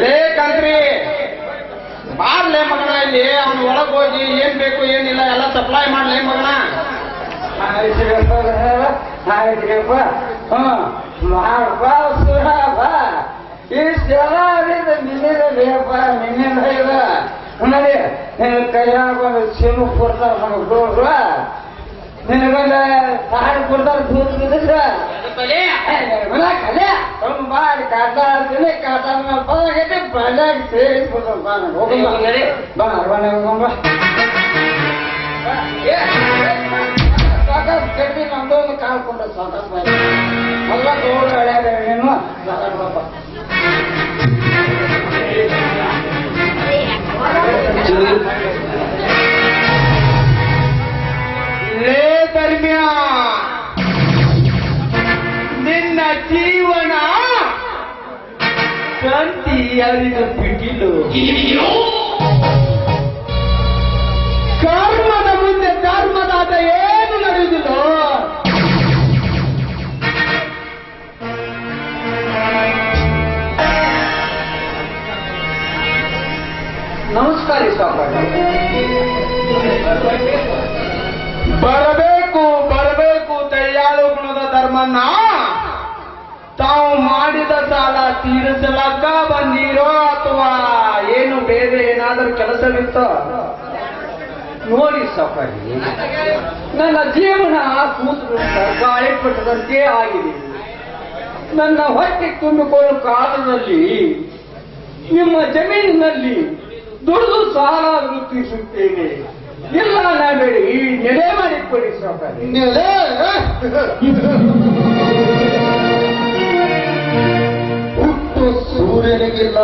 ಲೇ ಕಂತ್ರಿ ಬಾರ್ಲೇ ಮಗನ ಇಲ್ಲಿ, ಅವನು ಒಳಗೆ ಹೋಗಿ ಏನ್ ಬೇಕು ಏನಿಲ್ಲ, ಎಲ್ಲ ಸಪ್ಲೈ ಮಾಡ್ಲೇ ಇದು ನೋಡಿ ಕೈಯಾಗ ಒಂದು ಸಿಮು ಕೊಡ್ತಾರ ನಮಗೆ ದೂರ ನಿನಗೊಂದು ತಾಯಿ ಕೊಡ್ತಾರ ದೂರ ಬಿದ್ದಿದ್ರ ಕಲೆ ಮಾಡಿ ಕಾಟ ಆಡ್ತೀನಿ ಕಾಟ ಪದಾಗೈತಿ ಬಜಾಗ್ ಸೇರಿಸ್ಬಿಡ್ತು ಬಾ ಹೋಗಮ್ಮ ಬಾ ಅರವಣೆ ಹೋಗಮ್ಮ ಸಾಕಾಗ್ ಕಡ್ಡಿ ನಂದೊಂದು ಕಾಲ್ಕೊಂಡ ಸಾಕಾಗ್ ಎಲ್ಲ ತೋಳು ಎಳ್ಯಾರ ನೀನು ಸಾಕಾಗ್ ಬಾಪ ಲೇ ನಿನ್ನ ಜೀವನ ಕ್ರಾಂತಿ ಯಾರಿಗೂ ಬಿಟ್ಟಿಲ್ಲ ಕರ್ಮದ ಮುಂದೆ ಧರ್ಮದಾದ ಏನು ನಡೆಯುವುದಿಲ್ಲ ನಮಸ್ಕಾರ ಸಾಕಾಗ ಬರಬೇಕು. ಧರ್ಮನ ತಾವು ಮಾಡಿದ ಸಾಲ ತೀರಿಸಲಕ್ಕ ಬಂದಿರೋ ಅಥವಾ ಏನು ಬೇರೆ ಏನಾದರೂ ಕೆಲಸವಿತ್ತ? ನೋಡಿ ಸಫರಿ. ನನ್ನ ಜೀವನ ಕೂತು ಗಾಯಪಟ್ಟದಂತೆ ಆಗಿದೆ. ನನ್ನ ಹೊಟ್ಟೆ ತುಂಬಿಕೊಳ್ಳುವ ಕಾಲದಲ್ಲಿ ನಿಮ್ಮ ಜಮೀನಿನಲ್ಲಿ ದುಡಿದು ಸಾಲ ವೃತ್ತಿಸುತ್ತೇನೆ ಇಲ್ಲ ನಾಬೇಡಿ ನೆಲೆ ಮಾಡಿಕೊಡಿ ಸಾಕಾಗಿ ಹುಟ್ಟು ಸೂರ್ಯನಿಗಿಲ್ಲ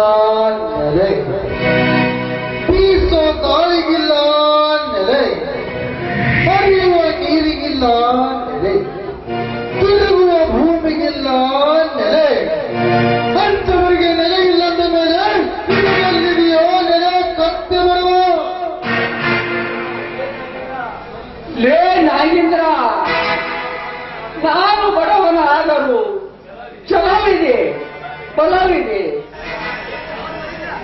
ನೆಲೆ ಬೀಸೋ ಗಾಳಿಗಿಲ್ಲ ನೆಲೆ ಹರಿಯುವ ನೀರಿಗಿಲ್ಲ ಬಲವಿದೆ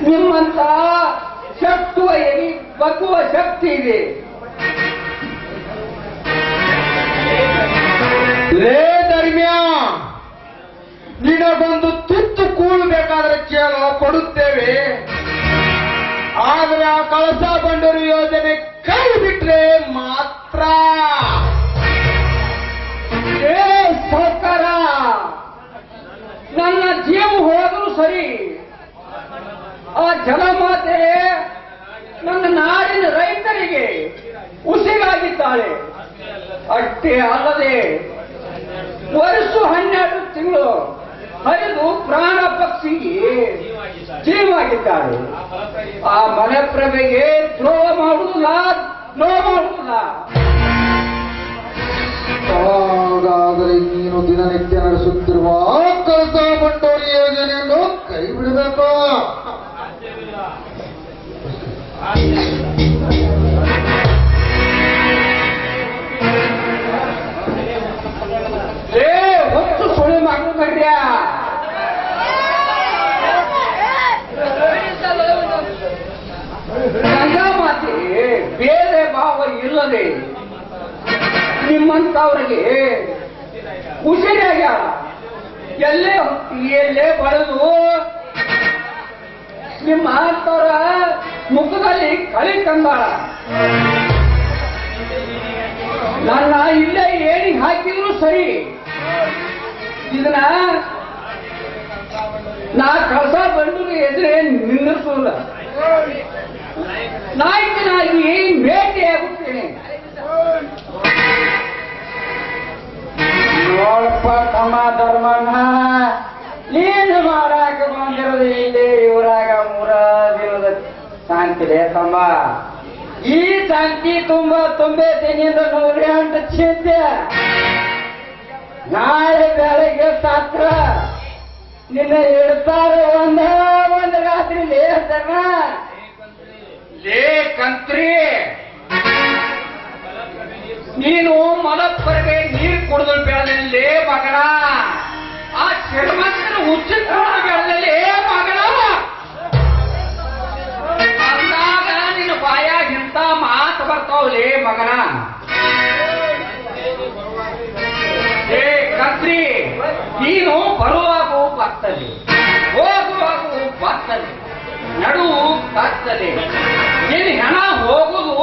ನಿಮ್ಮಂತ ಶಕ್ತುವ ಎನಿ ಬಗ್ಗುವ ಶಕ್ತಿ ಇದೆ. ಲೇ ಧರ್ಮ್ಯ, ನಿನಗೊಂದು ತುತ್ತು ಕೂಳು ಬೇಕಾದ್ರೆ ಕೇಳೋ ಕೊಡುತ್ತೇವೆ. ಆ ಜಲಮಾತೆ ನನ್ನ ನಾಡಿನ ರೈತರಿಗೆ ಉಸಿರಾಗಿದ್ದಾಳೆ. ಅಷ್ಟೇ ಅಲ್ಲದೆ, ವರ್ಷ ಹನ್ನೆರಡು ತಿಂಗಳು ಹರಿದು ಪ್ರಾಣ ಪಕ್ಷಿಗೆ ಜೀವಾಗಿದ್ದಾಳೆ ಆ ಮನೆಪ್ರಭೆಗೆ ದ್ರೋಹ ಮಾಡುವುದಿಲ್ಲ ದ್ರೋಹ ಮಾಡುವುದಿಲ್ಲ. ಹಾಗಾದರೆ ನೀನು ದಿನನಿತ್ಯ ನಡೆಸುತ್ತಿರುವ ಕಳಸ ಬಂಡೋರಿ ಯೋಜನೆಯನ್ನು ಕೈ ಬಿಡಬೇಕು ಹೊತ್ತು ಮಾತೆ ಬೇರೆ ಭಾವ ಇಲ್ಲದೆ ನಿಮ್ಮಂತವ್ರಿಗೆ ಉಸಿರಾಗ ಎಲ್ಲೇ ಎಲ್ಲೇ ಬಳದು ನಿಮ್ಮ ಅಂತವ್ರ ಮುಖದಲ್ಲಿ ಕಳಿ ತಂದಾಳ ನನ್ನ ಇಲ್ಲೇ ಏಣಿ ಹಾಕಿದ್ರು ಸರಿ. ಇದನ್ನ ನಾ ಕಳಸ ಬಂದು ಎದುರೇ ನಿಲ್ಲಿಸೋಲ್ಲ. ನಾಯಕನಾಗಿ ಭೇಟಿ ಆಗುತ್ತೇನೆ ನೋಡಪ್ಪ ತಮ್ಮ ಧರ್ಮನ. ಶಾಂತಿಲೇ ತಮ್ಮ ಈ ಶಾಂತಿ ತುಂಬ ತುಂಬೆ ತಿನ್ನಿಂದ ನೋಡ್ರಿ ಅಂತ ಚಿಂತೆ. ನಾಳೆ ಬೆಳಗ್ಗೆ ಸಾತ್ರ ನಿನ್ನ ಇಡ್ತಾರೆ ಒಂದ, ಒಂದ್ ರಾತ್ರಿ ಲೇ ಕಂತ್ರಿ ನೀನು ಮಲಪ್ಪರಿಗೆ ನೀರು ಕುಡಿದು ಬೆಳೆದಲ್ಲೇ ಮಗಳ ಆ ಶ್ರೀಮಂತನ ಉಚ್ಚ ಬೆಳೆದಲ್ಲೇ ಮಗಳ ನಡುವು ಇಲ್ಲಿ ಹೆಣ ಹೋಗುದು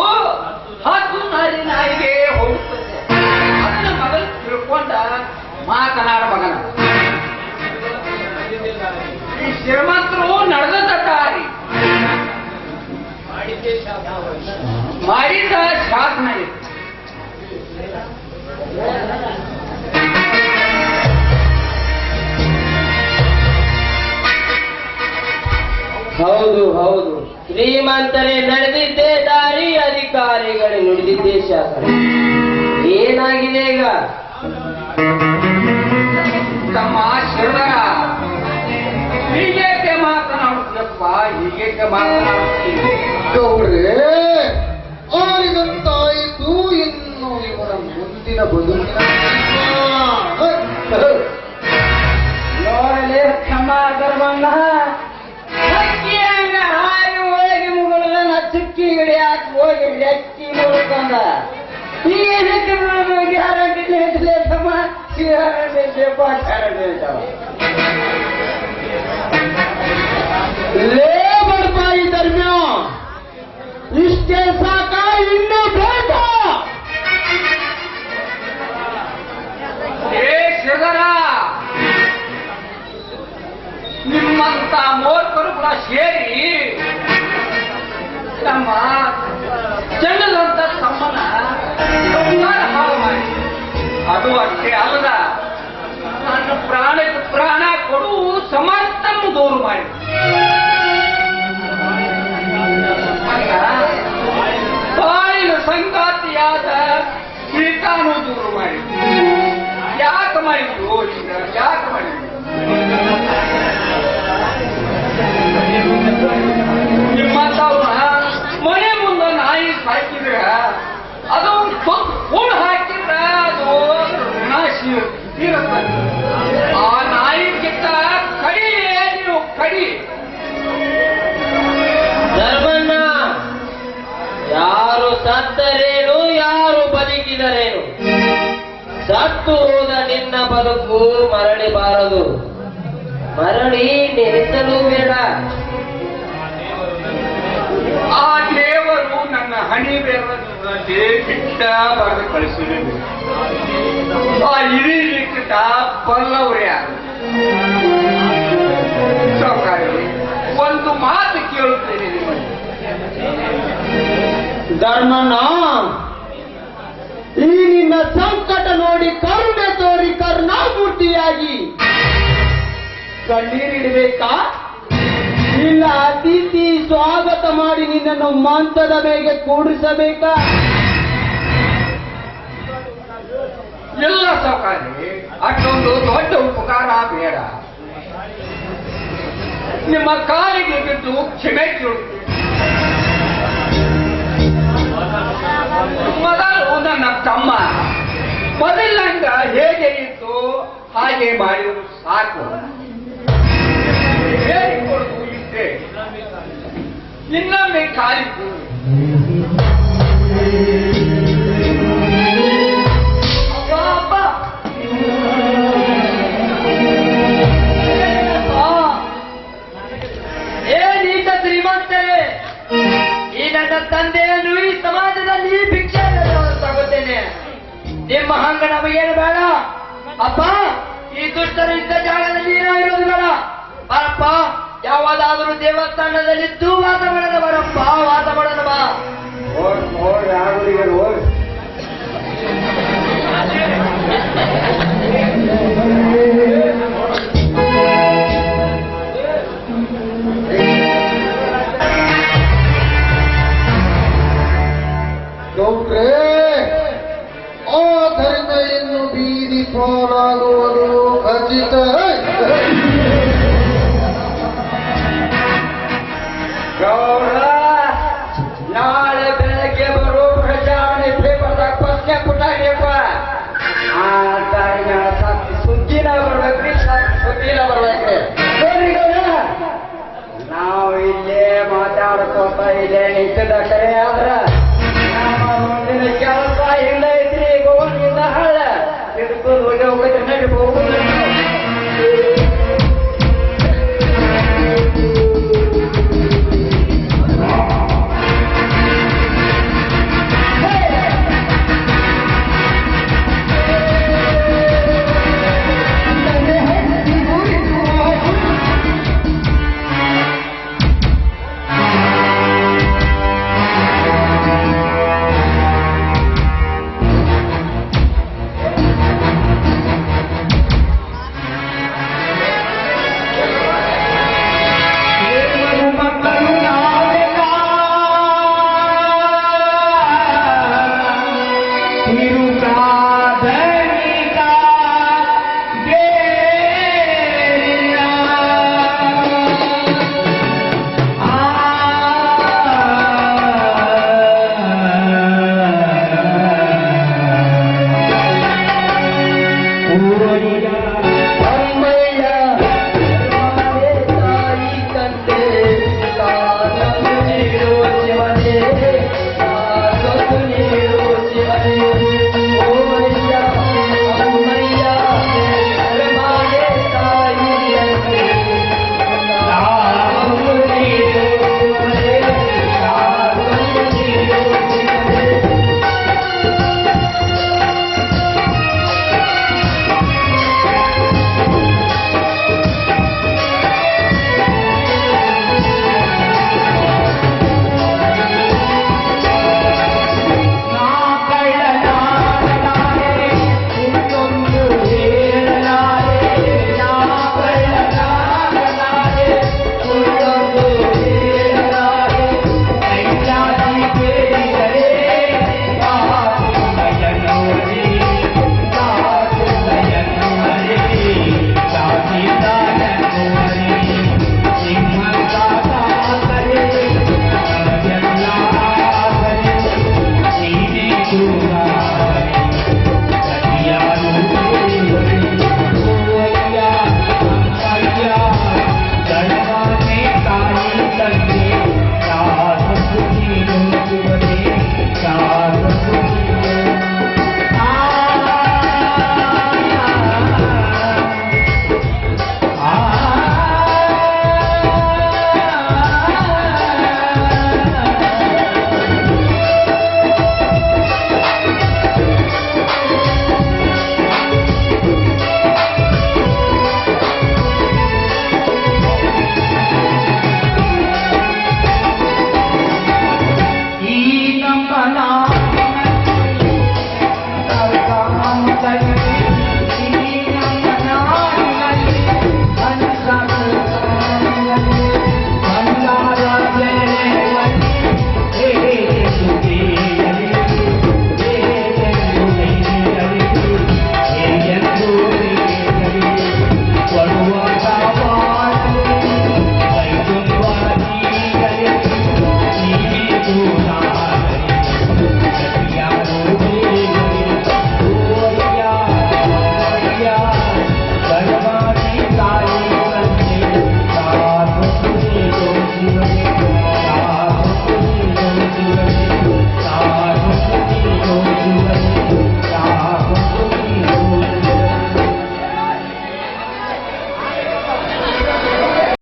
ಹತ್ತು ನಾರಿ ನಾಯಿಗೆ ಹೋಗುತ್ತದೆ. ಅದನ್ನ ಮಗನ ತಿಳ್ಕೊಂಡ ಮಾತನಾಡ ಮಗನ. ಈ ಶ್ರೀಮಂತರು ನಡೆದ ದಾರಿ. ಮಾಡಿದ ಶಾಸನ ಹೌದು ಹೌದು. ಶ್ರೀಮಂತರೇ ನಡೆದಿದ್ದೇ ದಾರಿ ಅಧಿಕಾರಿಗಳು ನುಡಿದಿದ್ದೇ ಶಾಸನ. ಏನಾಗಿದೆ ಈಗ? ತಮ್ಮ ಶಿವರ ಹೀಗೇಕೆ ಮಾತನಾಡುತ್ತಪ್ಪ ಹೀಗೇಕೆ ಮಾತನಾಡುತ್ತೇವೆ. ಗೌರೇ ಆರಿದಂತಾಯಿತು ಇನ್ನು ಇವರ ಮುಂದಿನ ಬದುಕಿನ ಗ್ಯಾರಂಟಿ ಗ್ಯಾರಂಟಿ ಹೇಳ್ತಾವ ಲೇಬರ್ ಬಾಯಿ ಧರ್ಮ್ಯ ಇಷ್ಟೇ ಸಾಕ ಇನ್ನೂ ಬೇಕಾ ಏ ಶಿವರ ನಿಮ್ಮಂತ ಮೂರ್ಖರು ಕೂಡ ಸೇರಿ ನಮ್ಮ ಅದು ಅಷ್ಟೇ ಅಲ್ಲದ, ನನ್ನ ಪ್ರಾಣಕ್ಕೆ ಪ್ರಾಣ ಕೊಡು ಸಮರ್ಥನ್ನು ದೂರು ಮಾಡಿ. ಬಾಳಿನ ಸಂಗಾತಿಯಾದ ಸೀತಾನು ದೂರು ಮಾಡಿ. ಯಾಕೆ ಮಾಡಿದ್ರು ಯಾಕೆ ಮಾಡಿದ್ರು ನಿಮ್ಮಂತವ್ರ ಮನೆ ಮುಂದೆ ನಾಯಿ ಸಾಕಿದ್ರ ಅದು ಹುಣ್ಣು ಹಾಕಿದ್ರ ಅದು ನಾಶಿ ಇರುತ್ತೆ. ಆ ನಾಯಿ ಕಿತ್ತ ಕಡಿ ನೀವು ಕಡಿ. ಧರ್ಮಣ್ಣ ಯಾರು ಸತ್ತರೇನು ಯಾರು ಬದುಕಿದರೇನು? ಸತ್ತು ಹೋದ ನಿನ್ನ ಬದುಕು ಮರಳಿಬಾರದು ಮರಳಿ ನೆನೆಸಲು ಬೇಡ. ಆ ದೇವರು ನನ್ನ ಹಣಿ ಬೇರದಲ್ಲಿ ಬಿಟ್ಟ ಒಂದು ಮಾತು ಕೇಳುತ್ತೇನೆ ಈ ನಿನ್ನ ಸಂಕಟ ನೋಡಿ ಕರುಣೆ ತೋರಿ ಕರುಣಾಮೂರ್ತಿಯಾಗಿ. ಕಣ್ಣೀರಿಡಬೇಕಾ? ಇಲ್ಲ ಅತಿಥಿ ಸ್ವಾಗತ ಮಾಡಿ ನಿನ್ನನ್ನು ಮಾಂತದ ಮೇಲೆ ಕೂಡಿಸಬೇಕಾ? ಎಲ್ಲ ಸಹಕಾರಿ ಅಷ್ಟೊಂದು ದೊಡ್ಡ ಉಪಕಾರ ಬೇಡ. ನಿಮ್ಮ ಕಾಲಿಗೆ ಬಿದ್ದು ಕ್ಷಮೆ ಮೊದಲು ನನ್ನ ತಮ್ಮ. ಮೊದಲಂಗ ಹೇಗೆ ಇತ್ತು, ಹಾಗೆ ಮಾಡಿದ್ರು ಸಾಕು. ಇನ್ನೊಮ್ಮೆ ಅಪ್ಪ ಏನೀಗ ಶ್ರೀಮಂತರೇ, ಈ ನನ್ನ ತಂದೆಯನ್ನು ಈ ಸಮಾಜದಲ್ಲಿ ಭಿಕ್ಷೆ ತಗೋತೇನೆ ನಿಮ್ಮ ಹಂಗ ನಮಗೇನು ಬೇಡ? ಅಪ್ಪ, ಈ ದುಷ್ಟರು ಇದ್ದ ಜಾಗದಲ್ಲಿ ಏನಾಗಿರೋದು ಬೇಡ ಬರಪ್ಪ ಯಾವದಾದರೂ ದೇವಸ್ಥಾನದಲ್ಲಿದ್ದು ವಾಸ ಬರಪ್ಪ ಬಾ. ಮಾಡೋಣ ಬಾ ಹೋಗ್ ಹೋಗ್ इब्तदा करें